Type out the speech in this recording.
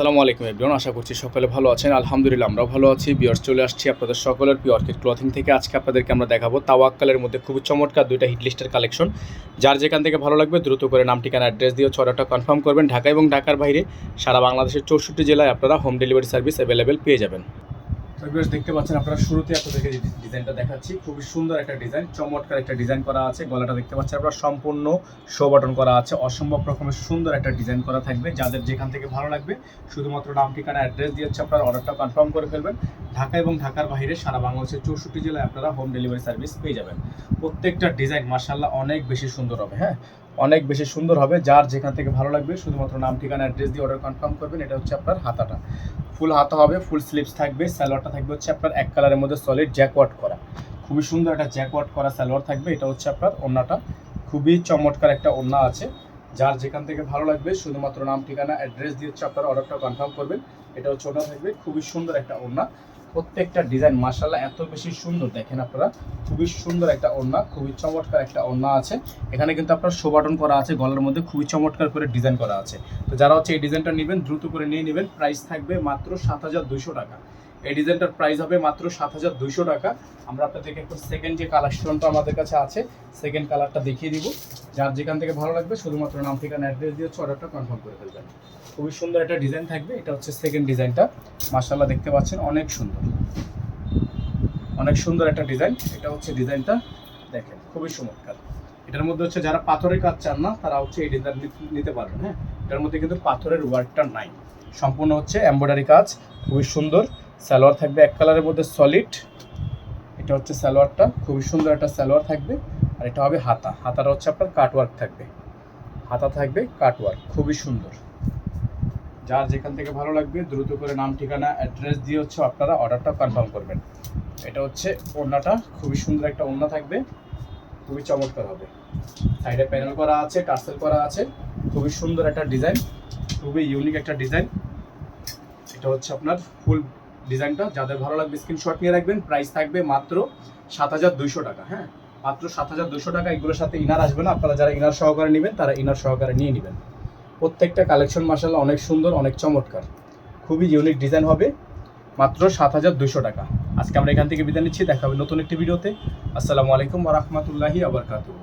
সালামু আলাইকুম এভরিওয়ান আশা করছি সকলে ভালো আছেন। আলহামদুলিল্লাহ, আমরাও ভালো আছি। বিয়ার্স চলে আসছি আপনাদের সকলের পিওরকিট ক্লথিং থেকে। আজকে আপনাদেরকে আমরা দেখাবো তাওয়াক্কালের মধ্যে খুবই চমৎকার দুইটা হিট লিস্টের কালেকশন যার যেখান থেকে ভালো লাগবে দ্রুত করে নাম, ঠিকানা অ্যাড্রেস দিয়ে ছড়াটা কনফার্ম করবেন। ঢাকা এবং ঢাকার বাইরে সারা বাংলাদেশের চৌষট্টি জেলায় আপনারা হোম ডেলিভারি সার্ভিস অ্যাভেলেবেল পেয়ে যাবেন। ভিউয়ার্স দেখতে পাচ্ছেন, আপনারা শুরুতে আপনাদেরকে ডিজাইনটা দেখাচ্ছি, খুবই সুন্দর একটা ডিজাইন, চমৎকার একটা ডিজাইন করা আছে, গলাটা দেখতে পাচ্ছেন আপনারা, সম্পূর্ণ শো বাটন করা আছে, অসম্ভব রকমের সুন্দর একটা ডিজাইন করা থাকবে, যাদের যেখান থেকে ভালো লাগবে, শুধুমাত্র নাম, ঠিকানা, অ্যাড্রেস দিয়ে হচ্ছে আপনারা, অর্ডারটা কনফার্ম করে ফেলবেন, ঢাকা এবং ঢাকার বাইরে সারা বাংলাদেশের চৌষট্টি জেলায় আপনারা হোম ডেলিভারি সার্ভিস পেয়ে যাবেন। প্রত্যেকটা ডিজাইন মার্শাল্লাহ অনেক বেশি সুন্দর হবে হ্যাঁ? অনেক বেশি সুন্দর হবে, যার যেখান থেকে ভালো লাগবে, শুধুমাত্র নাম, ঠিকানা অ্যাড্রেস দিয়ে অর্ডার কনফার্ম করবেন, এটা হচ্ছে আপনার হাতাটা। ফুল হাতা হবে ফুল স্লিপস থাকবে স্যালোয়ারটা থাকবে হচ্ছে আপনার এক কালারের মধ্যে সলিড জ্যাকওয়াট করা। খুবই সুন্দর একটা জ্যাকওয়াট করা স্যালোয়ার থাকবে, এটা হচ্ছে আপনার ওনাটা খুবই চমৎকার একটা ওনা আছে। যার যেখান থেকে ভালো লাগবে, শুধুমাত্র নাম, ঠিকানা অ্যাড্রেস দিয়ে হচ্ছে আপনারা অর্ডারটা কনফার্ম করবেন। এটা হচ্ছে ওড়না থাকবে, খুবই সুন্দর একটা ওড়না। প্রত্যেকটা ডিজাইন মার্শাল্লাহ এত বেশি সুন্দর, দেখেন আপনারা, খুবই সুন্দর একটা ওড়না, খুবই চমৎকার একটা ওড়না আছে। এখানে কিন্তু আপনার শো বাটন করা আছে, গলার মধ্যে খুবই চমৎকার করে ডিজাইন করা আছে। তো যারা হচ্ছে এই ডিজাইনটা নেবেন, দ্রুত করে নিয়ে নেবেন প্রাইস থাকবে মাত্র সাত হাজার দুইশো টাকা। এই ডিজাইনটার প্রাইস হবে মাত্র সাত হাজার দুইশো টাকা। আমরা আপনাদেরকে একটু সেকেন্ড যে কালেকশনটা আমাদের কাছে আছে সেকেন্ড কালারটা দেখিয়ে দিব। যার যেখান থেকে ভালো লাগবে, শুধুমাত্র নাম, ঠিকানা অ্যাড্রেস দিয়ে হচ্ছে অর্ডারটা কনফার্ম করে ফেলবেন। খুবই সুন্দর একটা ডিজাইন থাকবে, এটা হচ্ছে সেকেন্ড ডিজাইনটা মার্শাল্লাহ দেখতে পাচ্ছেন, অনেক সুন্দর। অনেক সুন্দর একটা ডিজাইন এটা হচ্ছে ডিজাইনটা দেখেন, খুবই চমৎকার। এটার মধ্যে হচ্ছে যারা পাথরের কাজ চান না, তারা হচ্ছে এই ডিজাইন নিতে পারবেন হ্যাঁ? এটার মধ্যে কিন্তু পাথরের ওয়ার্কটা নাই। সম্পূর্ণ হচ্ছে এমব্রয়ডারি কাজ, খুবই সুন্দর। সালোয়ার থাকবে এক কালারের মধ্যে সলিড এটা হচ্ছে সালোয়ারটা, খুবই সুন্দর একটা সালোয়ার থাকবে। আর এটা হবে হাতা। হাতাটা হচ্ছে আপনার কাটওয়ার্ক থাকবে। হাতা থাকবে কাটওয়ার্ক খুবই সুন্দর। যার যেখান থেকে ভালো লাগবে দ্রুত করে নাম, ঠিকানা অ্যাড্রেস দিয়ে হচ্ছে আপনারা অর্ডারটা কনফার্ম করবেন। এটা হচ্ছে ওড়নাটা, খুবই সুন্দর একটা ওড়না থাকবে। খুবই চমৎকার হবে। সাইডে প্যানেল করা আছে, টার্সেল করা আছে। খুবই সুন্দর একটা ডিজাইন, খুবই ইউনিক একটা ডিজাইন। এটা হচ্ছে আপনার ফুল ডিজাইনটা, যাদের ভালো লাগবে স্ক্রিনশট নিয়ে রাখবেন প্রাইস থাকবে মাত্র সাত হাজার দুইশো টাকা হ্যাঁ? মাত্র সাত হাজার দুইশো টাকা, এগুলোর সাথে ইনার আসবে না। আপনারা যারা ইনার সহকারে নেবেন, তারা ইনার সহকারে নিয়ে নেবেন। প্রত্যেকটা কালেকশন মাসাল্লাহ অনেক সুন্দর, অনেক চমৎকার। খুবই ইউনিক ডিজাইন হবে, মাত্র সাত হাজার দুশো টাকা। আজকে আমরা এখান থেকে বিদায় নিচ্ছি, দেখা হবে নতুন একটি ভিডিওতে। আসসালামু আলাইকুম ওরহমতুল্লাহি আবরকাতুহ